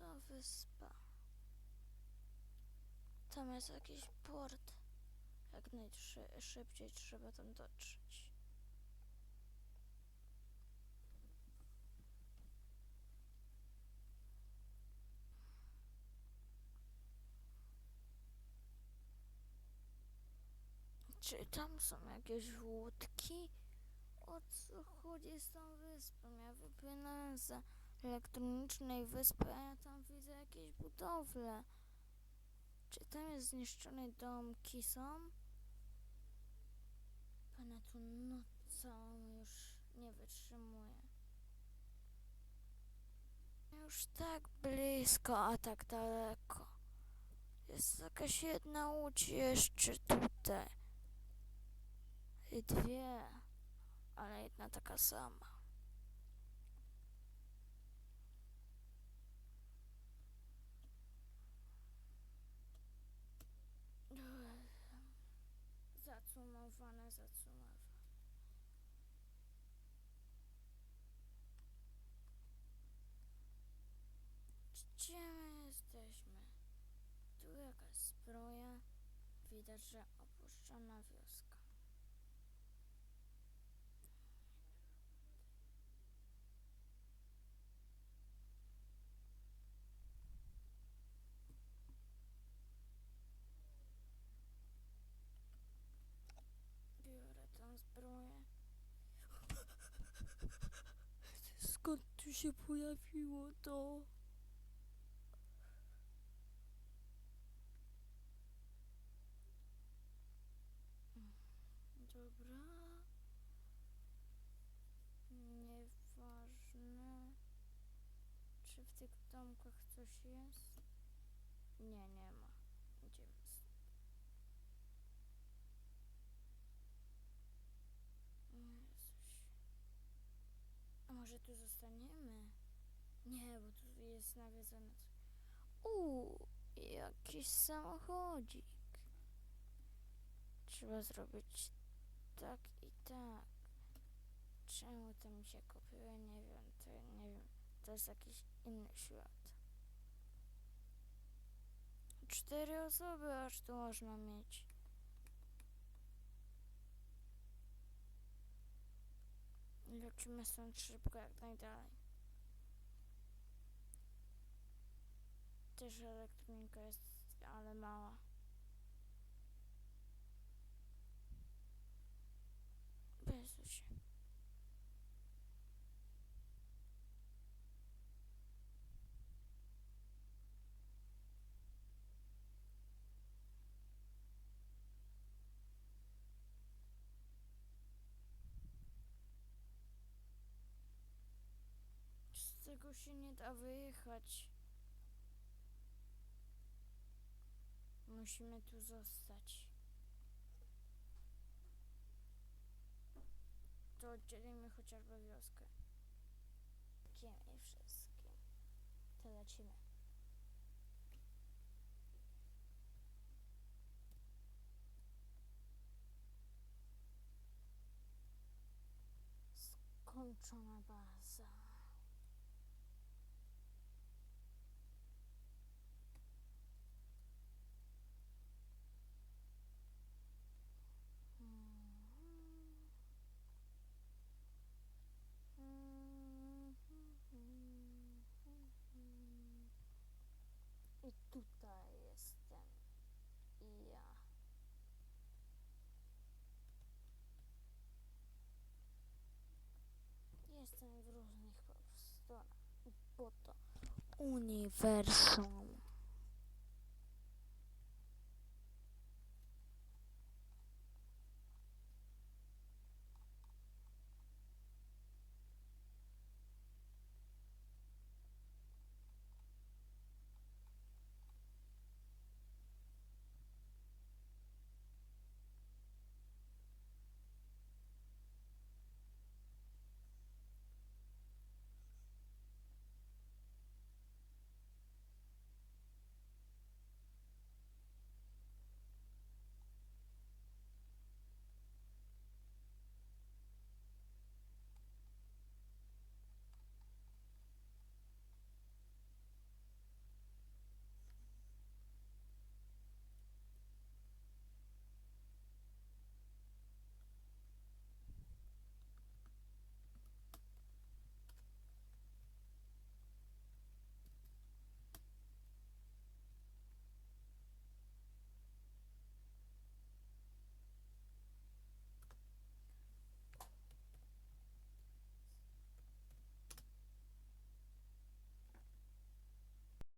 za wyspa? Tam jest jakiś port. Jak najszybciej trzeba tam dotrzeć. Czy tam są jakieś łódki? O co chodzi z tą wyspą? Ja wypłynąłem z elektronicznej wyspy, a ja tam widzę jakieś budowle. Czy tam jest zniszczone domki są? Pana tu noc całą już nie wytrzymuje. Już tak blisko, a tak daleko. Jest jakaś jedna łódź jeszcze tutaj. I dwie, ale jedna taka sama. Zacumowane, zacumowane. Gdzie my jesteśmy? Tu jakaś zbroja. Widać, że opuszczona wioska. Się pojawiło to? Dobra. Nieważne. Czy w tych domkach coś jest? Nie, nie ma. Idziemy stąd. Jezuś. A może tu zostaniemy? Nie, bo tu jest nawiedzone. Uuu, jakiś samochodzik. Trzeba zrobić tak i tak. Czemu to mi się kopiuje? Nie wiem, to nie wiem. To jest jakiś inny świat. Cztery osoby aż tu można mieć. Lecimy stąd szybko jak najdalej. Też elektronika jest, ale mała. Tego się nie da wyjechać. Musimy tu zostać. To oddzielimy chociażby wioskę. Kiem i wszystkim. To lecimy. Skończona baza. Mhm. I tutaj jestem. I ja. Jestem w różnych stronach. Bo to uniwersum.